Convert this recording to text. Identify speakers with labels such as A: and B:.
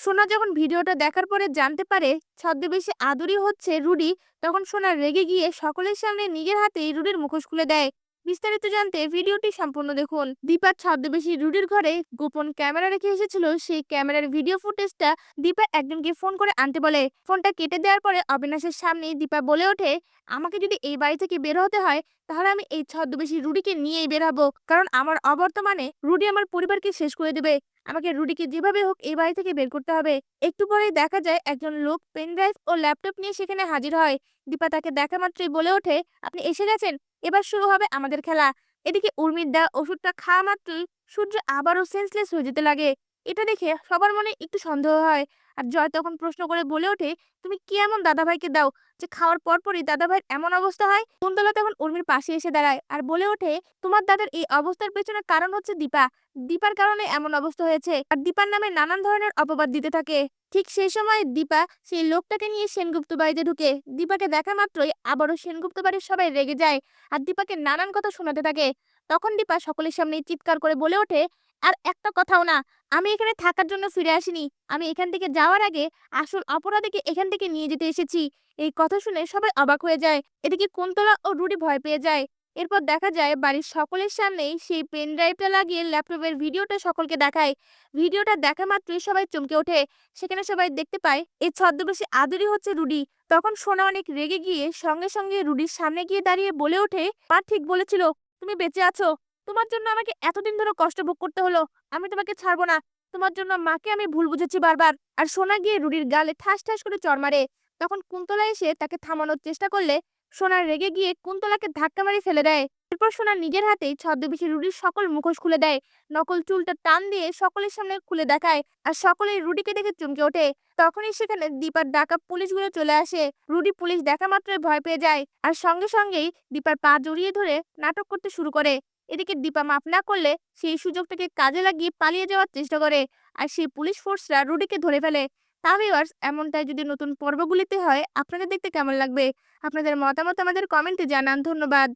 A: সোনা যখন ভিডিওটা দেখার পরে জানতে পারে ছদ্মবেশে আদুরি হচ্ছে রুডি, তখন সোনা রেগে গিয়ে সকলের সামনে নিজের হাতেই রুডির মুখোশ খুলে দেয়। বিস্তারিত জানতে ভিডিওটি সম্পূর্ণ দেখুন। দীপার ছদ্মবেশী রুডির ঘরে গোপন ক্যামেরা রেখে এসেছিল। সেই ক্যামেরার ভিডিও ফুটেজটা দীপা একজনকে ফোন করে আনতে বলে। ফোনটা কেটে দেওয়ার পরে অবিনাশের সামনে দীপা বলে ওঠে, আমাকে যদি এই বাড়ি থেকে বের হতে হয়, তাহলে আমি এই ছদ্মবেশী রুডিকে নিয়েই বের হব। কারণ আমার অবর্তমানে রুডি আমার পরিবারকে শেষ করে দেবে। আমাকে রুডিকে যেভাবে হোক এই বাড়ি থেকে বের করতে হবে। একটু পরেই দেখা যায় একজন লোক পেন ড্রাইভ ও ল্যাপটপ নিয়ে সেখানে হাজির হয়। দীপা তাকে দেখা মাত্রই বলে ওঠে, আপনি এসে গেছেন? এবার শুরু হবে আমাদের খেলা। এদিকে উর্মির দেওয়া ওষুধটা খাওয়া মাত্রই সূর্য আবারও সেন্সলেস হয়ে যেতে লাগে। এটা দেখে সবার মনে একটু সন্দেহ হয়। আর জয় তখন প্রশ্ন করে বলে ওঠে, তুমি কি এমন দাদাভাইকে দাও যে খাওয়ার পরপরই দাদাভাইয়ের এমন অবস্থা হয়? কুন্তলা তখন উর্মির পাশে এসে দাঁড়ায় আর বলে ওঠে, তোমার দাদার এই অবস্থার পেছনে কারণ হচ্ছে দীপা। দীপার কারণে এমন অবস্থা হয়েছে। আর দীপার নামে নানান ধরনের অপবাদ দিতে থাকে। ঠিক সেই সময় দীপা সেই লোকটাকে নিয়ে সেনগুপ্ত বাড়িতে ঢুকে। দীপাকে দেখা মাত্রই আবারও সেনগুপ্ত বাড়ির সবাই রেগে যায়। আর দীপাকে নানান কথা শোনাতে থাকে। তখন দীপা সকলের সামনে চিৎকার করে বলে ওঠে আর একটা কথাও না, আমি এখানে থাকার জন্য ফিরে আসিনি। আমি এখান থেকে যাওয়ার আগে আসল অপরাধীকে এখান থেকে নিয়ে যেতে এসেছি। এই কথা শুনে সবাই অবাক হয়ে যায়। এদিকে কুন্তলা ও রুডি ভয় পেয়ে যায়? এরপর দেখা যায় বাড়ির সকলের সামনেই সেই পেন ড্রাইভটা লাগিয়ে ল্যাপটপের ভিডিওটা সকলকে দেখায়। ভিডিওটা দেখা মাত্রই সবাই চমকে ওঠে। সেখানে সবাই দেখতে পায় এই ছদ্মবেশী আদুরি হচ্ছে রুডি তখন সোনা অনেক রেগে গিয়ে সঙ্গে সঙ্গে রুডির সামনে গিয়ে দাঁড়িয়ে বলে ওঠে, মা ঠিক বলেছিল, তুমি বেঁচে আছো। তোমার জন্য আমাকে এতদিন ধরে কষ্ট ভোগ করতে হলো, আমি তোমাকে ছাড়বো না। তোমার জন্য মাকে আমি ভুল বুঝেছি বারবার। আর সোনা গিয়ে রুডির গালে ঠাস ঠাস করে চড় মারে। তখন কুন্তলা এসে তাকে থামানোর চেষ্টা করলে সোনা রেগে গিয়ে কুন্তলাকে ধাক্কা মারি ফেলে দেয়। এরপর সোনা নিজের হাতেই ছদ্মবেশী রুডির সকল মুখোশ খুলে দেয়। নকল চুলটা টান দিয়ে সকলের সামনে খুলে দেখায় আর সকলেই রুডিকে দেখে চমকে ওঠে। তখনই সেখানে দীপার ডাকা পুলিশগুলো চলে আসে। রুডি পুলিশ দেখা মাত্রই ভয় পেয়ে যায়। আর সঙ্গে সঙ্গেই দীপার পা জড়িয়ে ধরে নাটক করতে শুরু করে। এদিকে দীপা মাফ না করলে সেই সুযোগটাকে কাজে লাগিয়ে পালিয়ে যাওয়ার চেষ্টা করে আর সেই পুলিশ ফোর্সরা রুডিকে ধরে ফেলে। তা এমনটাই যদি নতুন পর্বগুলিতে হয়, আপনাদের দেখতে কেমন লাগবে? আপনাদের মতামত আমাদের কমেন্টে জানান। ধন্যবাদ।